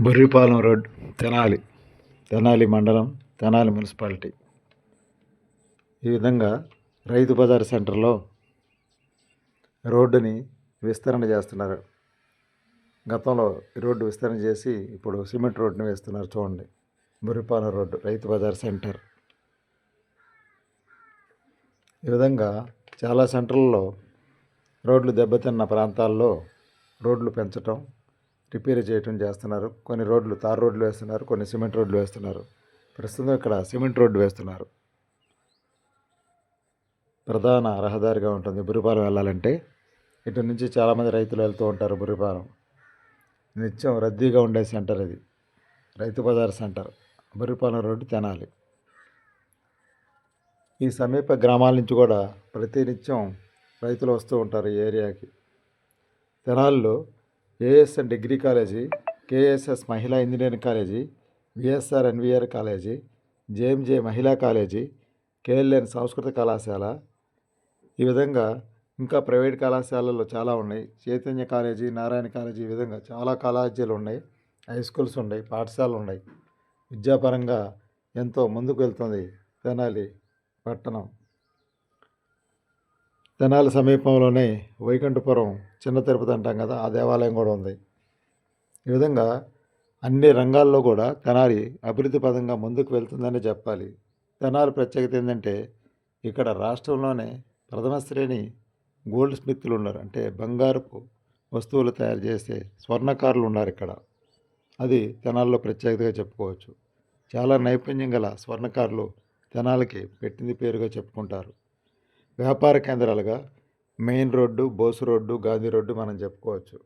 బొర్రిపాలెం road Tenali. Tenali మండలం Tenali municipality. ఈ విధంగా రైతు బజార్ సెంటర్లో రోడ్డుని విస్తరణ చేస్తున్నారు. గతంలో ఈ రోడ్డు విస్తరణ చేసి ఇప్పుడు సిమెంట్ రోడ్డుని వేస్తున్నారు చూడండి. బొర్రిపాలెం రోడ్డు రైతు బజార్ సెంటర్. ఈ విధంగా చాలా సెంటర్లలో రోడ్లు దెబ్బతిన్న ప్రాంతాల్లో రోడ్లు పెంచటం రిపేర్ చేయటం చేస్తున్నారు. కొన్ని రోడ్లు తార్ రోడ్లు వేస్తున్నారు కొన్ని సిమెంట్ రోడ్లు వేస్తున్నారు. ప్రస్తుతం ఇక్కడ సిమెంట్ రోడ్డు వేస్తున్నారు. ప్రధాన రహదారిగా ఉంటుంది బురిపాలెం వెళ్ళాలంటే. ఇటు నుంచి చాలామంది రైతులు వెళ్తూ ఉంటారు బురిపాలెం నిత్యం రద్దీగా ఉండే సెంటర్ ఇది. రైతు బజార్ సెంటర్. బురిపాలెం రోడ్డు తెనాలి. ఈ సమీప గ్రామాల నుంచి కూడా ప్రతినిత్యం రైతులు వస్తూ ఉంటారు ఈ ఏరియాకి. తెనాలిలో ASN degree college KSS Mahila engineering college VSR NVR college JMJ Mahila college KLN సంస్కృత కళాశాల. ఈ విధంగా ఇంకా ప్రైవేట్ కళాశాలలు చాలా ఉన్నాయి. చైతన్య కాలేజీ నారాయణ కాలేజీ ఈ విధంగా చాలా కాలేజీలు ఉన్నాయి. హై స్కూల్స్ ఉన్నాయి పాఠశాలలు ఉన్నాయి. విద్యాపరంగా ఎంతో ముందుకు వెళ్తుంది తెనాలి పట్టణం. తెనాలి సమీపంలోనే వైకుంఠపురం చిన్న తిరుపతి అంటాం కదా ఆ దేవాలయం కూడా ఉంది. ఈ విధంగా అన్ని రంగాల్లో కూడా తెనాలి అభివృద్ధి పదంగా ముందుకు వెళ్తుందని చెప్పాలి. తెనాలి ప్రత్యేకత ఏంటంటే ఇక్కడ రాష్ట్రంలోనే ప్రథమ శ్రేణి గోల్డ్ స్మిత్లు ఉన్నారు. అంటే బంగారపు వస్తువులు తయారు చేసే స్వర్ణకారులు ఉన్నారు ఇక్కడ. అది తెనాల్లో ప్రత్యేకతగా చెప్పుకోవచ్చు. చాలా నైపుణ్యం గల స్వర్ణకారులు తెనాలకి పెట్టింది పేరుగా చెప్పుకుంటారు. వ్యాపార కేంద్రాలుగా main road Bose road Gandhi road మనం చెప్పుకోవచ్చు.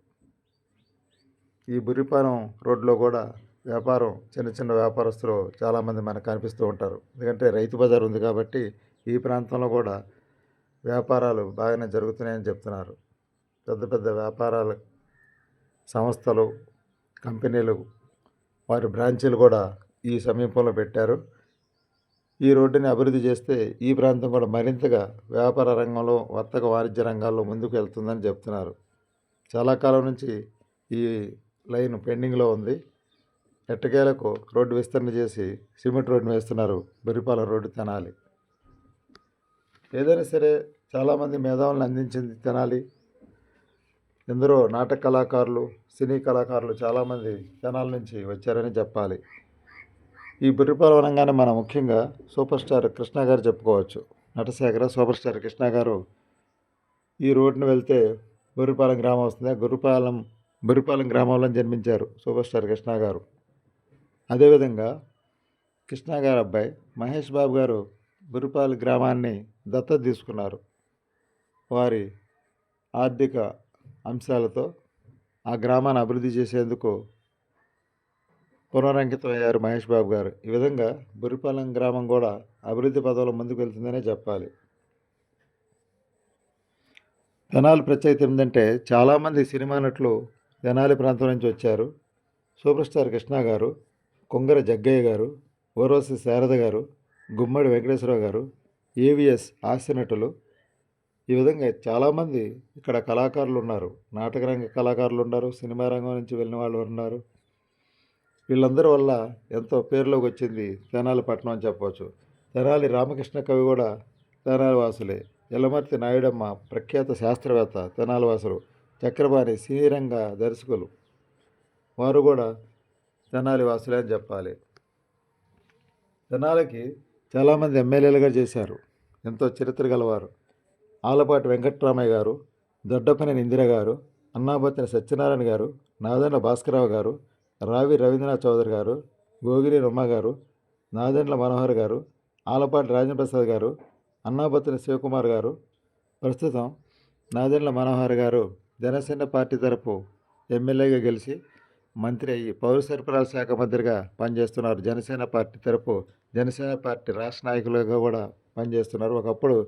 ఈ బురిపాలెం రోడ్లో కూడా వ్యాపారం చిన్న చిన్న వ్యాపారస్తులు చాలామంది మనకు కనిపిస్తూ ఉంటారు. ఎందుకంటే రైతు బజార్ ఉంది కాబట్టి ఈ ప్రాంతంలో కూడా వ్యాపారాలు బాగానే జరుగుతున్నాయని చెప్తున్నారు. పెద్ద పెద్ద వ్యాపారాలు సంస్థలు కంపెనీలు వారి బ్రాంచీలు కూడా ఈ సమీపంలో పెట్టారు. ఈ రోడ్డుని అభివృద్ధి చేస్తే ఈ ప్రాంతం కూడా మరింతగా వ్యాపార రంగంలో వర్తక వాణిజ్య రంగాల్లో ముందుకు వెళ్తుందని చెప్తున్నారు. చాలా కాలం నుంచి ఈ లైన్ పెండింగ్లో ఉంది. ఎట్టకేలకు రోడ్డు విస్తరణ చేసి సిమెంట్ రోడ్డు వేస్తున్నారు. బెరిపాలెం రోడ్డు తెనాలి. ఏదైనా సరే చాలామంది మేధావులను అందించింది తెనాలి. ఎందరో నాటక కళాకారులు సినీ కళాకారులు చాలామంది తెనాల నుంచి వచ్చారని చెప్పాలి. ఈ బుర్రిపాలెం అనగానే మనం ముఖ్యంగా సూపర్ స్టార్ కృష్ణ గారు చెప్పుకోవచ్చు. నటశేఖర సూపర్ స్టార్ కృష్ణ గారు ఈ రోడ్డును వెళ్తే బుర్రిపాలెం గ్రామం వస్తుంది. ఆ గుర్రిపాలెం బుర్రిపాలెం గ్రామంలో జన్మించారు సూపర్ స్టార్ కృష్ణ గారు. అదేవిధంగా కృష్ణ గారు అబ్బాయి మహేష్ బాబు గారు బుర్రిపాలెం గ్రామాన్ని దత్తత తీసుకున్నారు. వారి ఆర్థిక అంశాలతో ఆ గ్రామాన్ని అభివృద్ధి చేసేందుకు పునరంకితమయ్యారు మహేష్ బాబు గారు. ఈ విధంగా బురిపాలెం గ్రామం కూడా అభివృద్ధి పదవుల ముందుకు వెళ్తుందనే చెప్పాలి. తెనాలి ప్రత్యేకత ఏంటంటే చాలామంది సినిమా నటులు తెనాలి ప్రాంతం నుంచి వచ్చారు. సూపర్ స్టార్ కృష్ణ గారు కొంగర జగ్గయ్య గారు ఓరోసి శారద గారు గుమ్మడి వెంకటేశ్వరరావు గారు ఏవిఎస్ హాస్య నటులు. ఈ విధంగా చాలామంది ఇక్కడ కళాకారులు ఉన్నారు. నాటక రంగ కళాకారులు ఉన్నారు సినిమా రంగం నుంచి వెళ్ళిన వాళ్ళు ఉన్నారు. వీళ్ళందరి వల్ల ఎంతో పేరులోకి వచ్చింది తెనాలి పట్టణం అని చెప్పవచ్చు. తెనాలి రామకృష్ణ కవి కూడా తెనాలి వాసులే. ఎల్లమర్తి నాయుడమ్మ ప్రఖ్యాత శాస్త్రవేత్త తెనాలి వాసులు. చక్రపాణి శ్రీరంగ దర్శకులు. వారు కూడా తెనాలి వాసులే అని చెప్పాలి. తెనాలికి చాలామంది ఎమ్మెల్యేలుగా చేశారు. ఎంతో చరిత్ర గలవారు. ఆలపాటి వెంకట్రామయ్య గారు దొడ్డపనేని ఇందిర గారు అన్నాబత్తిన సత్యనారాయణ గారు నాదెండ్ల భాస్కరరావు గారు రావి రవీంద్రనాథ్ చౌదరి గారు గోగిరి రమ్మ గారు నాదెండ్ల మనోహర్ గారు ఆలపాటి రాజప్రసాద్ గారు అన్నాబత్తిన శివకుమార్ గారు ప్రస్తుతం నాదెండ్ల మనోహర్ గారు జనసేన పార్టీ తరపు ఎమ్మెల్యేగా గెలిచి మంత్రి అయ్యి పౌర సరఫరాల శాఖ మంత్రిగా పనిచేస్తున్నారు. జనసేన పార్టీ తరపు జనసేన పార్టీ రాష్ట్ర నాయకులుగా కూడా పనిచేస్తున్నారు. ఒకప్పుడు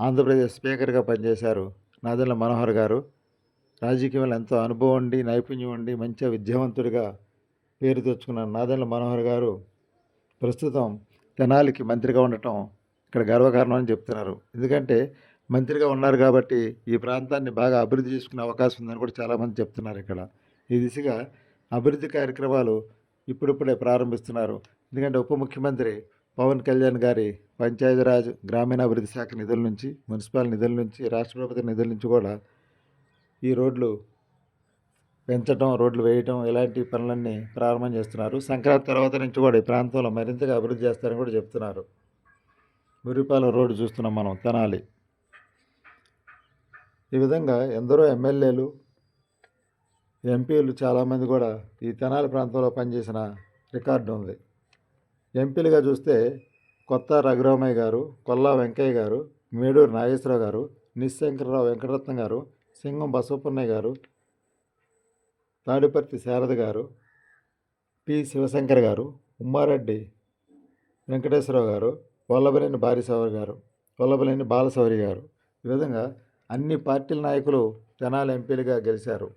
ఆంధ్రప్రదేశ్ స్పీకర్గా పనిచేశారు నాదెండ్ల మనోహర్ గారు. రాజకీయంలో ఎంతో అనుభవం ఉండి నైపుణ్యం ఉండి మంచిగా విద్యావంతుడిగా పేరు తెచ్చుకున్న నాదెండ్ల మనోహర్ గారు ప్రస్తుతం తెనాలికి మంత్రిగా ఉండటం ఇక్కడ గర్వకారణం అని చెప్తున్నారు. ఎందుకంటే మంత్రిగా ఉన్నారు కాబట్టి ఈ ప్రాంతాన్ని బాగా అభివృద్ధి చేసుకునే అవకాశం ఉందని కూడా చాలామంది చెప్తున్నారు ఇక్కడ. ఈ దిశగా అభివృద్ధి కార్యక్రమాలు ఇప్పుడిప్పుడే ప్రారంభిస్తున్నారు. ఎందుకంటే ఉప ముఖ్యమంత్రి పవన్ కళ్యాణ్ గారి పంచాయతీరాజ్ గ్రామీణాభివృద్ధి శాఖ నిధుల నుంచి మున్సిపల్ నిధుల నుంచి రాష్ట్ర ప్రభుత్వ నిధుల నుంచి కూడా ఈ రోడ్లు పెంచడం రోడ్లు వేయటం ఇలాంటి పనులన్నీ ప్రారంభం చేస్తున్నారు. సంక్రాంతి తర్వాత నుంచి కూడా ఈ ప్రాంతంలో మరింతగా అభివృద్ధి చేస్తారని కూడా చెప్తున్నారు. మురిపాలెం రోడ్డు చూస్తున్నాం మనం తెనాలి. ఈ విధంగా ఎందరో ఎమ్మెల్యేలు ఎంపీలు చాలామంది కూడా ఈ తెనాలి ప్రాంతంలో పనిచేసిన రికార్డు ఉంది. ఎంపీలుగా చూస్తే కొత్త రఘురామయ్య గారు కొల్లా వెంకయ్య గారు మేడూరు నాగేశ్వరరావు గారు నిశంకరరావు వెంకటరత్నం గారు సింగం బసవపున్నయ్య గారు తాడిపర్తి శారద గారు పి. శివశంకర్ గారు ఉమ్మారెడ్డి వెంకటేశ్వరరావు గారు వల్లభలేని బారిసౌరి గారు వల్లభలేని బాలసౌరి గారు. ఈ విధంగా అన్ని పార్టీల నాయకులు తెనాలి ఎంపీలుగా గెలిచారు.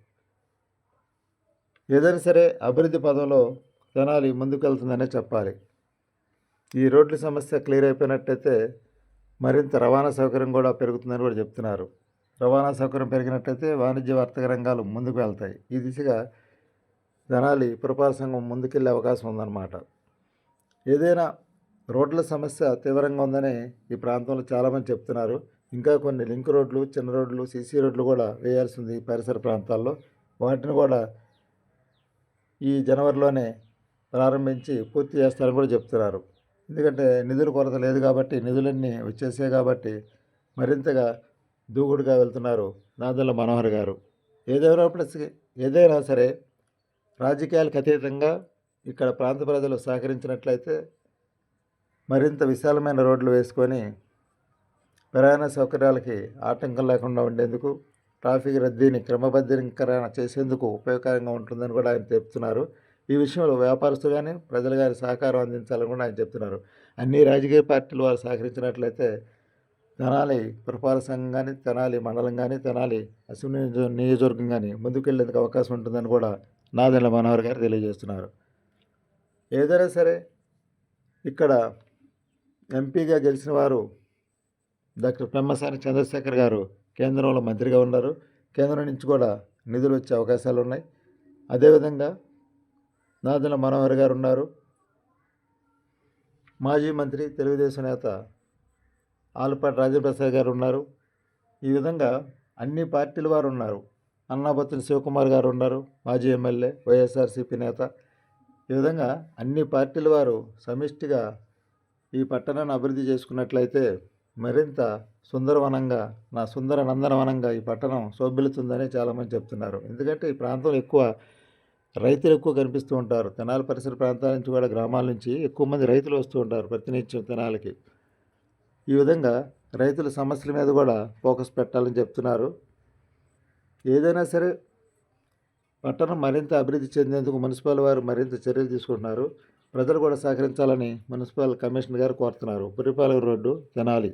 ఏదైనా సరే అభివృద్ధి పదంలో తెనాలి ముందుకెళ్తుందనే చెప్పాలి. ఈ రోడ్ల సమస్య క్లియర్ అయిపోయినట్టయితే మరింత రవాణా సౌకర్యం కూడా పెరుగుతుందని కూడా చెప్తున్నారు. రవాణా సౌకర్యం పెరిగినట్టయితే వాణిజ్య వర్తక రంగాలు ముందుకు వెళ్తాయి. ఈ దిశగా జనాలి పురపాలక సంఘం ముందుకెళ్ళే అవకాశం ఉందన్నమాట. ఏదైనా రోడ్ల సమస్య తీవ్రంగా ఉందని ఈ ప్రాంతంలో చాలామంది చెప్తున్నారు. ఇంకా కొన్ని లింక్ రోడ్లు చిన్న రోడ్లు సీసీ రోడ్లు కూడా వేయాల్సి ఉంది ఈ పరిసర ప్రాంతాల్లో. వాటిని కూడా ఈ జనవరిలోనే ప్రారంభించి పూర్తి చేస్తారని కూడా చెప్తున్నారు. ఎందుకంటే నిధుల కొరత లేదు కాబట్టి నిధులన్నీ వచ్చేసాయి కాబట్టి మరింతగా దూకుడుగా వెళ్తున్నారు నాదల మనోహర్ గారు. ఏదైనప్పటికీ ఏదైనా సరే రాజకీయాలకు అతీతంగా ఇక్కడ ప్రాంత ప్రజలు సహకరించినట్లయితే మరింత విశాలమైన రోడ్లు వేసుకొని ప్రయాణ సౌకర్యాలకి ఆటంకం లేకుండా ఉండేందుకు ట్రాఫిక్ రద్దీని క్రమబద్ధీకరణ చేసేందుకు ఉపయోగకరంగా ఉంటుందని కూడా ఆయన చెప్తున్నారు. ఈ విషయంలో వ్యాపారస్తులు కానీ ప్రజలు కానీ సహకారం అందించాలని కూడా ఆయన చెప్తున్నారు. అన్ని రాజకీయ పార్టీలు వారు సహకరించినట్లయితే తెనాలి. పురపాలక సంఘం కానీ తెనాలి మండలం కానీ తెనాలి అసెంబ్లీ నియోజకవర్గం కానీ ముందుకెళ్ళేందుకు అవకాశం ఉంటుందని కూడా నాదెండ్ల మనోహర్ గారు తెలియజేస్తున్నారు. ఏదైనా సరే ఇక్కడ ఎంపీగా గెలిచిన వారు డాక్టర్ పెమ్మసాని చంద్రశేఖర్ గారు కేంద్రంలో మంత్రిగా ఉన్నారు. కేంద్రం నుంచి కూడా నిధులు వచ్చే అవకాశాలు ఉన్నాయి. అదేవిధంగా నాదెండ్ల మనోహర్ గారు ఉన్నారు. మాజీ మంత్రి తెలుగుదేశం నేత ఆలపాటి రాజప్రసాద్ గారు ఉన్నారు. ఈ విధంగా అన్ని పార్టీల వారు ఉన్నారు. అన్నాబత్తుని శివకుమార్ గారు ఉన్నారు మాజీ ఎమ్మెల్యే వైఎస్ఆర్సీపీ నేత. ఈ విధంగా అన్ని పార్టీల వారు సమిష్టిగా ఈ పట్టణాన్ని అభివృద్ధి చేసుకున్నట్లయితే మరింత సుందరవనంగా నా సుందర నందనవనంగా ఈ పట్టణం శోభిల్లుతుందని చాలామంది చెప్తున్నారు. ఎందుకంటే ఈ ప్రాంతంలో ఎక్కువ రైతులు ఎక్కువ కనిపిస్తూ ఉంటారు. తెనాలి పరిసర ప్రాంతాల నుంచి కూడా గ్రామాల నుంచి ఎక్కువ మంది రైతులు వస్తూ ఉంటారు ప్రతినిత్యం తెనాలకి. ఈ విధంగా రైతుల సమస్యల మీద కూడా ఫోకస్ పెట్టాలని చెప్తున్నారు. ఏదైనా సరే పట్టణం మరింత అభివృద్ధి చెందేందుకు మున్సిపల్ వారు మరింత చర్యలు తీసుకుంటున్నారు. ప్రజలు కూడా సహకరించాలని మున్సిపల్ కమిషనర్ గారు కోరుతున్నారు. పురిపాలెం రోడ్డు తెనాలి.